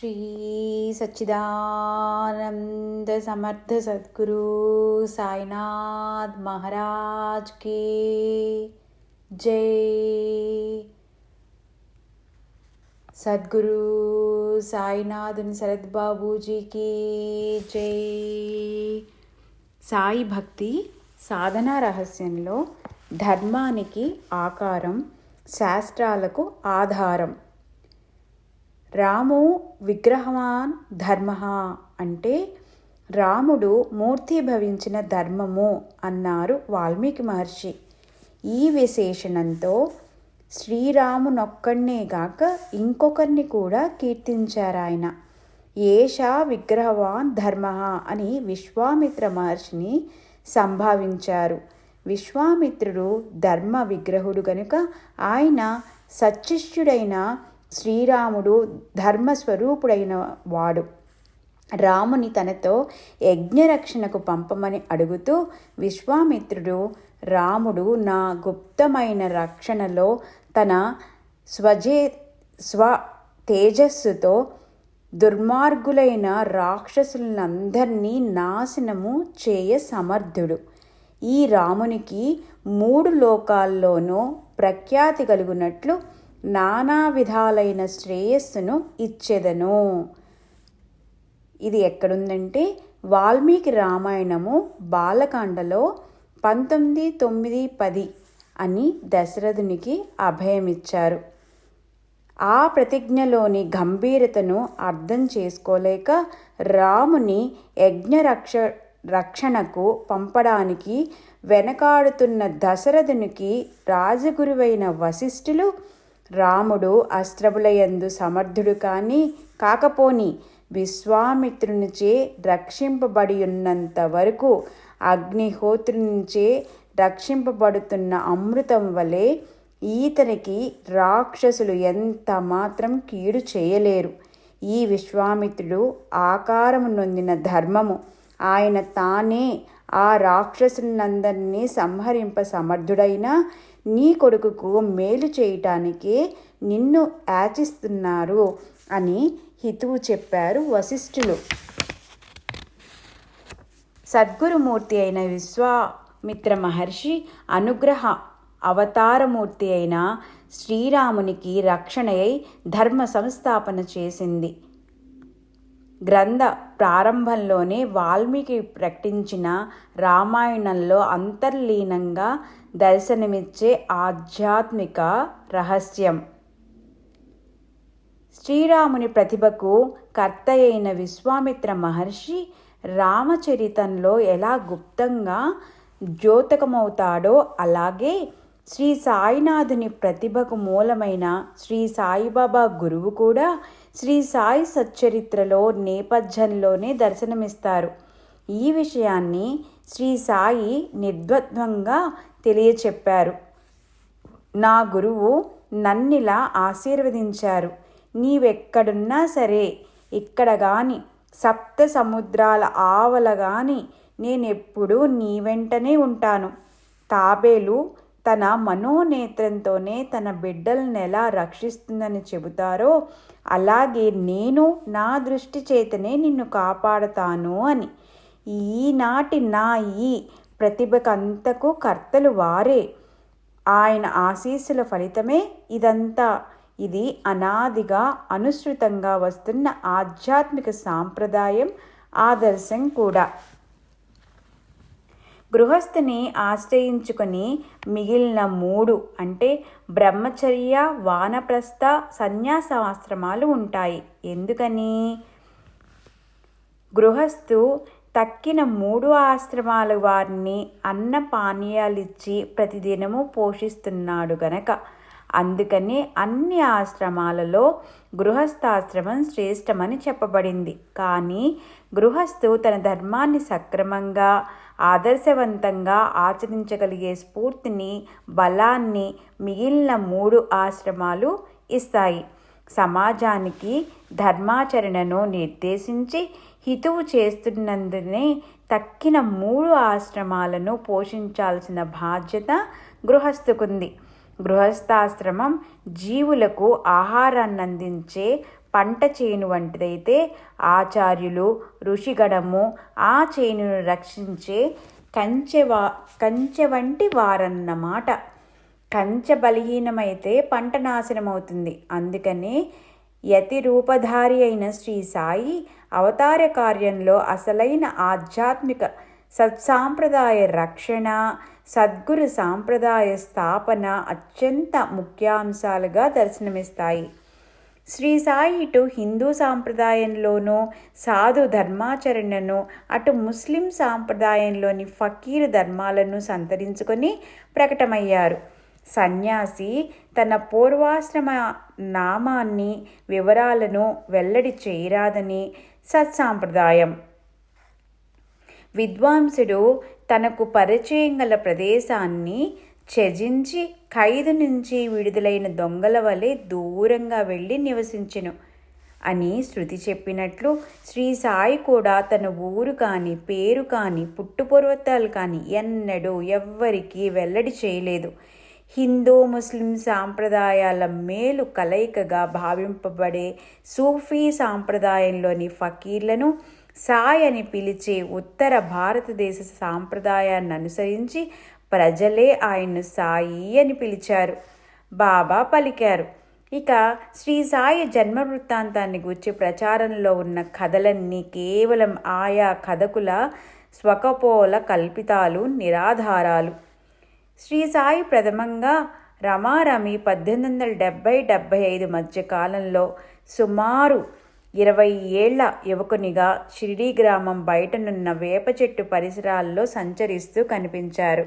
శ్రీ సచ్చిదానంద సమర్థ సద్గురు సాయినాథ్ మహారాజ్కి జై సద్గురు సాయినాథన్ శరద్బాబూజీకి జై సాయి భక్తి సాధనా రహస్యంలో ధర్మానికి ఆకారం శాస్త్రాలకు ఆధారం రాము విగ్రహవాన్ ధర్మ అంటే రాముడు మూర్తిభవించిన ధర్మము అన్నారు వాల్మీకి మహర్షి. ఈ విశేషణంతో శ్రీరామునొక్కడినే గాక ఇంకొకరిని కూడా కీర్తించారు ఆయన ఏషా విగ్రహవాన్ ధర్మ అని విశ్వామిత్ర మహర్షిని సంభావించారు. విశ్వామిత్రుడు ధర్మ విగ్రహుడు గనుక ఆయన సచ్చిష్యుడైన శ్రీరాముడు ధర్మస్వరూపుడైన వాడు. రాముని తనతో యజ్ఞరక్షణకు పంపమని అడుగుతూ విశ్వామిత్రుడు రాముడు నా గుప్తమైన రక్షణలో తన స్వజే స్వ తేజస్సుతో దుర్మార్గులైన రాక్షసులందరినీ నాశనము చేయ సమర్థుడు. ఈ రామునికి మూడు లోకాల్లోనూ ప్రఖ్యాతి కలుగునట్లు నానా విధాలైన శ్రేయస్సును ఇచ్చెదను. ఇది ఎక్కడుందంటే వాల్మీకి రామాయణము బాలకాండలో పంతొమ్మిది తొమ్మిది పది అని దశరథునికి అభయమిచ్చారు. ఆ ప్రతిజ్ఞలోని గంభీరతను అర్థం చేసుకోలేక రాముని యజ్ఞరక్ష రక్షణకు పంపడానికి వెనకాడుతున్న దశరథునికి రాజగురువైన వశిష్ఠులు రాముడు అస్త్రములయందు సమర్థుడు కానీ కాకపోని విశ్వామిత్రునిచే రక్షింపబడి ఉన్నంత వరకు అగ్నిహోత్రునిచే రక్షింపబడుతున్న అమృతం వలె ఈతనికి రాక్షసులు ఎంత మాత్రం కీడు చేయలేరు. ఈ విశ్వామిత్రుడు ఆకారము నొందిన ధర్మము. ఆయన తానే ఆ రాక్షసులందరినీ సంహరింప సమర్థుడైన నీ కొడుకుకు మేలు చేయటానికే నిన్ను యాచిస్తున్నారు అని హితువు చెప్పారు వశిష్ఠులు. సద్గురుమూర్తి అయిన విశ్వామిత్ర మహర్షి అనుగ్రహ అవతారమూర్తి అయిన శ్రీరామునికి రక్షణయై ధర్మ సంస్థాపన చేసింది. గ్రంథ ప్రారంభంలోనే వాల్మీకి ప్రకటించిన రామాయణంలో అంతర్లీనంగా దర్శనమిచ్చే ఆధ్యాత్మిక రహస్యం. శ్రీరాముని ప్రతిభకు కర్త అయిన విశ్వామిత్ర మహర్షి రామచరితంలో ఎలా గుప్తంగా ద్యోతకమవుతాడో అలాగే శ్రీ సాయినాథుని ప్రతిభకు మూలమైన శ్రీ సాయిబాబా గురువు కూడా శ్రీ సాయి సచ్చరిత్రలో నేపథ్యంలోనే దర్శనమిస్తారు. ఈ విషయాన్ని శ్రీ సాయి నిర్ద్వంద్వంగా తెలియచెప్పారు. నా గురువు నన్నిలా ఆశీర్వదించారు. నీవెక్కడున్నా సరే ఇక్కడ గాని సప్త సముద్రాల ఆవల గాని నేనెప్పుడూ నీ వెంటనే ఉంటాను. తాబేలు తన మనోనేత్రంతోనే తన బిడ్డలను ఎలా రక్షిస్తుందని చెబుతారో అలాగే నేను నా దృష్టి చేతనే నిన్ను కాపాడతాను అని. ఈనాటి నా ఈ ప్రతిభకంతకు కర్తలు వారే. ఆయన ఆశీస్సుల ఫలితమే ఇదంతా. ఇది అనాదిగా అనుసృతంగా వస్తున్న ఆధ్యాత్మిక సాంప్రదాయం ఆదర్శం కూడా. గృహస్థుని ఆశ్రయించుకొని మిగిలిన మూడు అంటే బ్రహ్మచర్య వానప్రస్థ సన్యాసాశ్రమాలు ఉంటాయి. ఎందుకని? గృహస్థు తక్కిన మూడు ఆశ్రమాల వారిని అన్న పానీయాలిచ్చి ప్రతిదినము పోషిస్తున్నాడు గనక. అందుకని అన్ని ఆశ్రమాలలో గృహస్థాశ్రమం శ్రేష్టమని చెప్పబడింది. కానీ గృహస్థు తన ధర్మాన్ని సక్రమంగా ఆదర్శవంతంగా ఆచరించగలిగే స్ఫూర్తిని బలాన్ని మిగిలిన మూడు ఆశ్రమాలు ఇస్తాయి. సమాజానికి ధర్మాచరణను నిర్దేశించి హితువు చేస్తున్నందునే తక్కిన మూడు ఆశ్రమాలను పోషించాల్సిన బాధ్యత గృహస్థుకుంది. గృహస్థాశ్రమం జీవులకు ఆహారాన్ని అందించే పంట చేను వంటిదైతే ఆచార్యులు ఋషిగణము ఆ చేనును రక్షించే కంచె వా కంచె వంటి వారన్నమాట. కంచె బలహీనమైతే పంట నాశనమవుతుంది. అందుకనే యతి రూపధారి అయిన శ్రీ సాయి అవతార కార్యంలో అసలైన ఆధ్యాత్మిక సత్సాంప్రదాయ రక్షణ సద్గురు సాంప్రదాయ స్థాపన అత్యంత ముఖ్యాంశాలుగా దర్శనమిస్తాయి. శ్రీ సాయి ఇటు హిందూ సాంప్రదాయంలోనూ సాధు ధర్మాచరణను అటు ముస్లిం సాంప్రదాయంలోని ఫకీర్ ధర్మాలను సంతరించుకొని ప్రకటమయ్యారు. సన్యాసి తన పూర్వాశ్రమ నామాన్ని వివరాలను వెల్లడి చేయరాదని సత్సాంప్రదాయం. విద్వాంసుడు తనకు పరిచయం గల ప్రదేశాన్ని త్యజించి ఖైదు నుంచి విడుదలైన దొంగల వలె దూరంగా వెళ్ళి నివసించెను. అని శృతి చెప్పినట్లు శ్రీ సాయి కూడా తన ఊరు కానీ పేరు కానీ పుట్టుపర్వతాలు కానీ ఎన్నడూ ఎవ్వరికీ వెల్లడి చేయలేదు. హిందూ ముస్లిం సాంప్రదాయాల మేలు కలయికగా భావింపబడే సూఫీ సాంప్రదాయంలోని ఫకీర్లను సాయ్ అని పిలిచే ఉత్తర భారతదేశ సాంప్రదాయాన్ని అనుసరించి ప్రజలే ఆయన్ను సాయి అని పిలిచారు. బాబా పలికారు. ఇక శ్రీ సాయి జన్మ వృత్తాంతాన్ని గూర్చి ప్రచారంలో ఉన్న కథలన్నీ కేవలం ఆయా కథకుల స్వకపోల కల్పితాలు నిరాధారాలు. శ్రీ సాయి ప్రథమంగా రమారమి పద్దెనిమిది వందల డెబ్భై డెబ్భై ఐదు మధ్య కాలంలో సుమారు ఇరవై ఏళ్ళ యువకునిగా షిరిడీ గ్రామం బయటనున్న వేప చెట్టు పరిసరాల్లో సంచరిస్తూ కనిపించారు.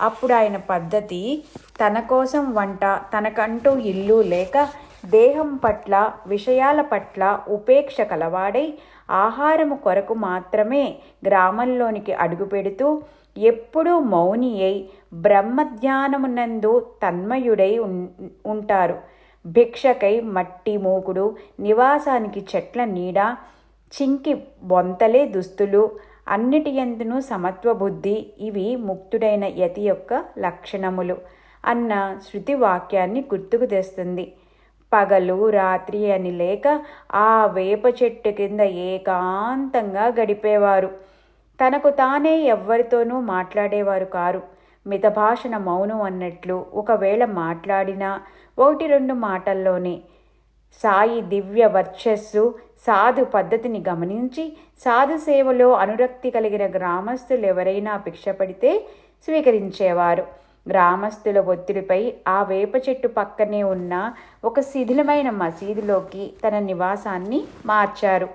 అప్పుడు ఆయన పద్ధతి తన కోసం వంట తనకంటూ ఇల్లు లేక దేహం పట్ల విషయాల పట్ల ఉపేక్ష కలవాడై ఆహారము కొరకు మాత్రమే గ్రామంలోనికి అడుగుపెడుతూ ఎప్పుడూ మౌని అయి బ్రహ్మధ్యానమునందు తన్మయుడై ఉంటారు. భిక్షకై మట్టి మూకుడు నివాసానికి చెట్ల నీడ చింకి బొంతలే దుస్తులు అన్నిటి ఎందును సమత్వ బుద్ధి ఇవి ముక్తుడైన యతి యొక్క లక్షణములు అన్న శృతి వాక్యాన్ని గుర్తుకు తెస్తుంది. పగలు రాత్రి అని లేక ఆ వేప చెట్టు కింద ఏకాంతంగా గడిపేవారు. తనకు తానే ఎవ్వరితోనూ మాట్లాడేవారు కారు. మితభాషణ మౌనం అన్నట్లు ఒకవేళ మాట్లాడినా ఒకటి రెండు మాటల్లోనే సాయి దివ్య వర్చస్సు సాధు పద్ధతిని గమనించి సాధు సేవలో అనురక్తి కలిగిన గ్రామస్తులు ఎవరైనా భిక్షపడితే స్వీకరించేవారు. గ్రామస్తుల ఒత్తిడిపై ఆ వేప చెట్టు పక్కనే ఉన్న ఒక శిథిలమైన మసీదులోకి తన నివాసాన్ని మార్చారు.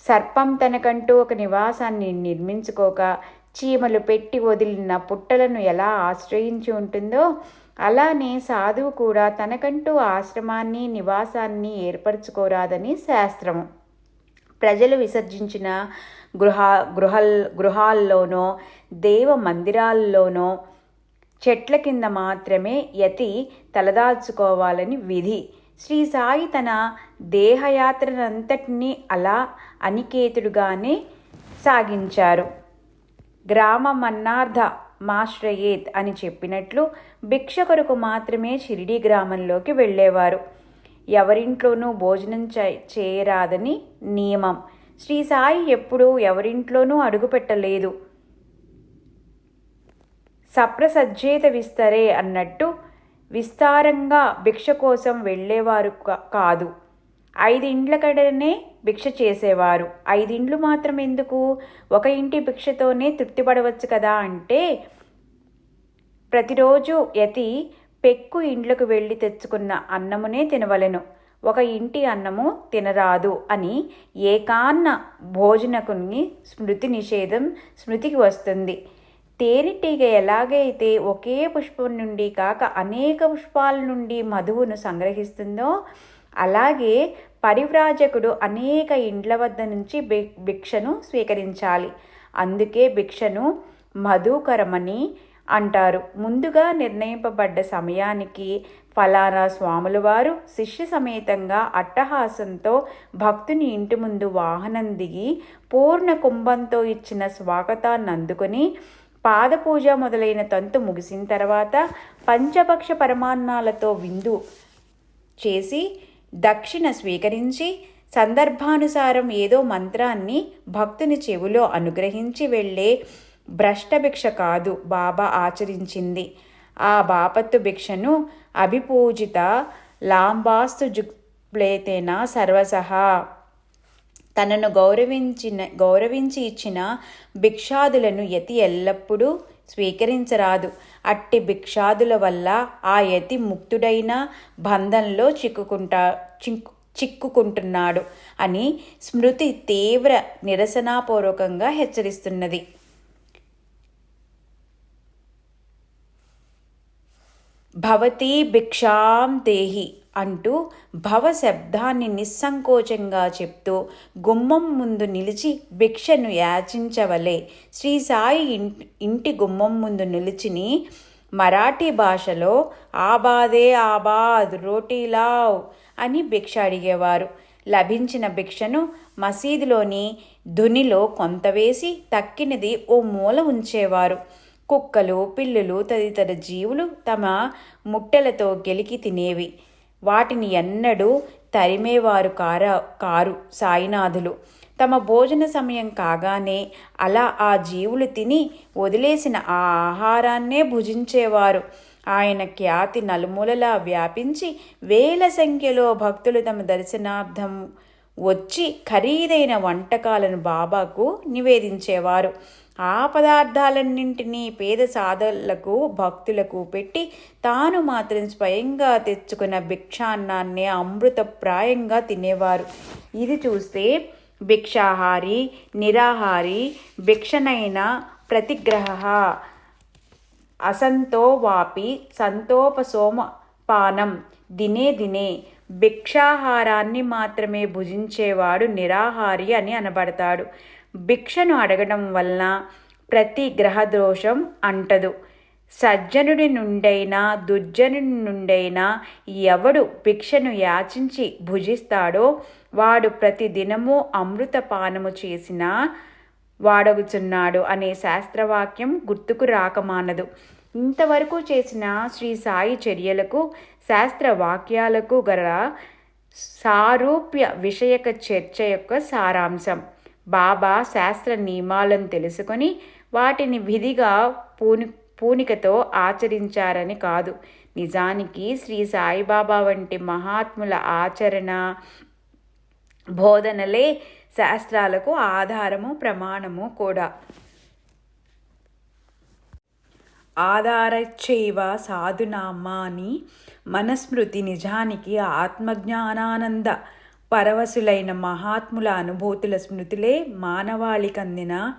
సర్పం తనకంటూ ఒక నివాసాన్ని నిర్మించుకోక చీమలు పెట్టి వదిలిన పుట్టలను ఎలా ఆశ్రయించి ఉంటుందో అలానే సాధువు కూడా తనకంటూ ఆశ్రమాన్ని నివాసాన్ని ఏర్పరచుకోరాదని శాస్త్రము. ప్రజలు విసర్జించిన గృహ గృహల్ గృహాల్లోనో దేవ మందిరాల్లోనో చెట్ల కింద మాత్రమే యతి తలదాల్చుకోవాలని విధి. శ్రీ సాయి తన దేహయాత్రనంతటినీ అలా అనికేతుడుగానే సాగించారు. గ్రామ మన్నార్థ మాశ్రయేత్ అని చెప్పినట్లు భిక్ష కొరకు మాత్రమే షిరిడి గ్రామంలోకి వెళ్ళేవారు. ఎవరింట్లోనూ భోజనం చేయరాదని నియమం. శ్రీ సాయి ఎప్పుడూ ఎవరింట్లోనూ అడుగుపెట్టలేదు. సప్రసజ్జేత విస్తరే అన్నట్టు విస్తారంగా భిక్ష కోసం వెళ్ళేవారు కాదు. ఐదిండ్ల కడనే భిక్ష చేసేవారు. ఐదిండ్లు మాత్రం ఎందుకు? ఒక ఇంటి భిక్షతోనే తృప్తిపడవచ్చు కదా అంటే ప్రతిరోజు యతి పెక్కు ఇండ్లకు వెళ్ళి తెచ్చుకున్న అన్నమునే తినవలెను. ఒక ఇంటి అన్నము తినరాదు అని ఏకాన్న భోజనకుని స్మృతి నిషేధం స్మృతికి వస్తుంది. తేనెటీగ ఎలాగైతే ఒకే పుష్పం నుండి కాక అనేక పుష్పాల నుండి మధువును సంగ్రహిస్తుందో అలాగే పరివ్రాజకుడు అనేక ఇండ్ల వద్ద నుంచి భిక్షను స్వీకరించాలి. అందుకే భిక్షను మధుకరమని అంటారు. ముందుగా నిర్ణయింపబడ్డ సమయానికి ఫలానా స్వాముల వారు శిష్య సమేతంగా అట్టహాసంతో భక్తుని ఇంటి ముందు వాహనం దిగి పూర్ణ కుంభంతో ఇచ్చిన స్వాగతాన్ని అందుకొని పాదపూజ మొదలైన తంతు ముగిసిన తర్వాత పంచపక్ష పరమాన్నాలతో విందు చేసి దక్షిణ స్వీకరించి సందర్భానుసారం ఏదో మంత్రాన్ని భక్తుని చెవిలో అనుగ్రహించి వెళ్ళే భ్రష్టభిక్ష కాదు బాబా ఆచరించింది. ఆ బాపత్తు భిక్షను అభిపూజిత లాంబాస్తు జుక్ప్లేతేన సర్వసహా. తనను గౌరవించిన గౌరవించి ఇచ్చిన భిక్షాదులను యతి ఎల్లప్పుడూ స్వీకరించరాదు. అట్టి భిక్షాదుల వల్ల ఆ యతి ముక్తుడైన బంధంలో చిక్కుకుంటా చిక్కు చిక్కుకుంటున్నాడు అని స్మృతి తీవ్ర నిరసనాపూర్వకంగా హెచ్చరిస్తున్నది. భవతి భిక్షాం దేహి. అంటూ భవ శబ్దాన్ని నిస్సంకోచంగా చెప్తూ గుమ్మం ముందు నిలిచి భిక్షను యాచించవలే. శ్రీ సాయి ఇంటి గుమ్మం ముందు నిలిచిని మరాఠీ భాషలో ఆబాదే ఆబాద్ రోటీలావ్ అని భిక్ష అడిగేవారు. లభించిన భిక్షను మసీదులోని ధునిలో కొంత వేసి తక్కినది ఓ మూల ఉంచేవారు. కుక్కలు పిల్లులు తదితర జీవులు తమ ముట్టెలతో గెలికి తినేవి. వాటిని ఎన్నడూ తరిమేవారు కార కారు సాయినాథులు. తమ భోజన సమయం కాగానే అలా ఆ జీవులు తిని వదిలేసిన ఆ ఆహారాన్నే భుజించేవారు. ఆయన ఖ్యాతి నలుమూలలా వ్యాపించి వేల సంఖ్యలో భక్తులు తమ దర్శనార్థం వచ్చి ఖరీదైన వంటకాలను బాబాకు నివేదించేవారు. ఆ పదార్థాలన్నింటినీ పేద సాధలకు భక్తులకు పెట్టి తాను మాత్రం స్వయంగా తెచ్చుకున్న భిక్షాన్నాన్ని అమృతప్రాయంగా తినేవారు. ఇది చూస్తే భిక్షాహారి నిరాహారి భిక్షనైన ప్రతిగ్రహ అసంతో వాపి సంతోపసోమ పానం దినే దినే భిక్షాహారాన్ని మాత్రమే భుజించేవాడు నిరాహారి అని అనబడతాడు. భిక్షను అడగడం వలన ప్రతి గ్రహదోషం అంటదు. సజ్జనుడి నుండైనా దుర్జనుడి నుండైనా ఎవడు భిక్షను యాచించి భుజిస్తాడో వాడు ప్రతి దినము అమృతపానము చేసినా వాడగుచున్నాడు అనే శాస్త్రవాక్యం గుర్తుకు రాకమానదు. ఇంతవరకు చేసిన శ్రీ సాయి చర్యలకు శాస్త్ర వాక్యాలకు గల సారూప్య విషయక చర్చ యొక్క సారాంశం. బాబా శాస్త్ర నియమాలను తెలుసుకొని వాటిని విధిగా పూని పూనికతో ఆచరించారని కాదు. నిజానికి శ్రీ సాయిబాబా వంటి మహాత్ముల ఆచరణ బోధనలే శాస్త్రాలకు ఆధారము ప్రమాణము కూడా. ఆధారచ్చైవ సాధునామా అని మనస్మృతి నిజానికి ఆత్మజ్ఞానానంద. పరవశులైన మహాత్ముల అనుభూతుల స్మృతులే మానవాళికందిన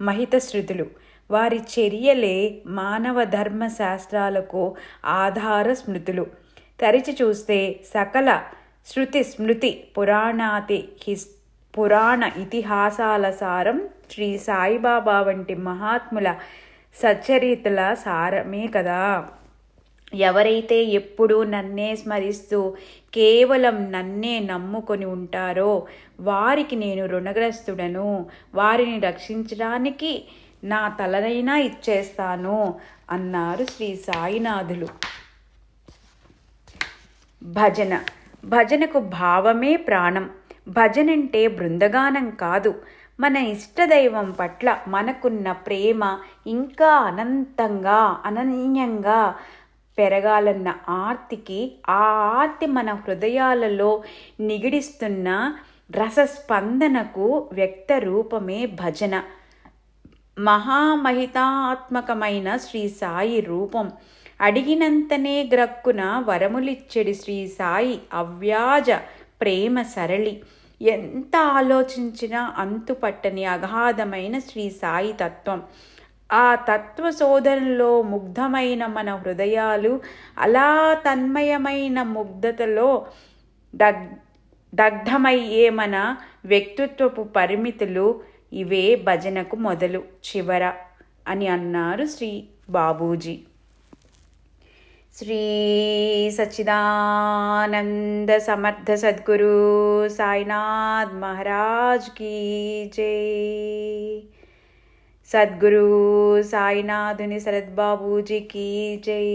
మహిత శృతులు వారి చర్యలే మానవ ధర్మ శాస్త్రాలకు ఆధార స్మృతులు. తరిచి చూస్తే సకల శృతి స్మృతి పురాణాతి హిస్ పురాణ ఇతిహాసాల సారం శ్రీ సాయిబాబా వంటి మహాత్ముల సచ్చరితల సారమే కదా. ఎవరైతే ఎప్పుడూ నన్నే స్మరిస్తూ కేవలం నన్నే నమ్ముకొని ఉంటారో వారికి నేను రుణగ్రస్తుడను. వారిని రక్షించడానికి నా తలనైనా ఇచ్చేస్తాను అన్నారు శ్రీ సాయినాథులు. భజన. భజనకు భావమే ప్రాణం. భజనంటే బృందగానం కాదు. మన ఇష్టదైవం పట్ల మనకున్న ప్రేమ ఇంకా అనంతంగా అనన్యంగా పెరగాలన్న ఆర్తికి ఆ ఆర్తి మన హృదయాలలో నిగిడిస్తున్న రసస్పందనకు వ్యక్త రూపమే భజన. మహామహితాత్మకమైన శ్రీ సాయి రూపం. అడిగినంతనే గ్రక్కున వరములిచ్చెడి శ్రీ సాయి అవ్యాజ ప్రేమ సరళి. ఎంత ఆలోచించినా అంతుపట్టని అగాధమైన శ్రీ సాయి తత్వం. ఆ తత్వ శోధనలో ముగ్ధమైన మన హృదయాలు అలా తన్మయమైన ముగ్ధతలో దగ్ దగ్ధమయ్యే మన వ్యక్తిత్వపు పరిమితులు ఇవే భజనకు మొదలు చివర అని అన్నారు శ్రీ బాబూజీ. శ్రీ సచ్చిదానంద సమర్థ సద్గురు సాయినాథ్ మహారాజ్ కీ జై. సద్గురు సాయినాథుని శరత్ బాబూజీ కీ జై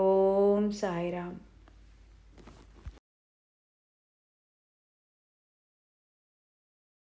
ఓం సాయిరామ్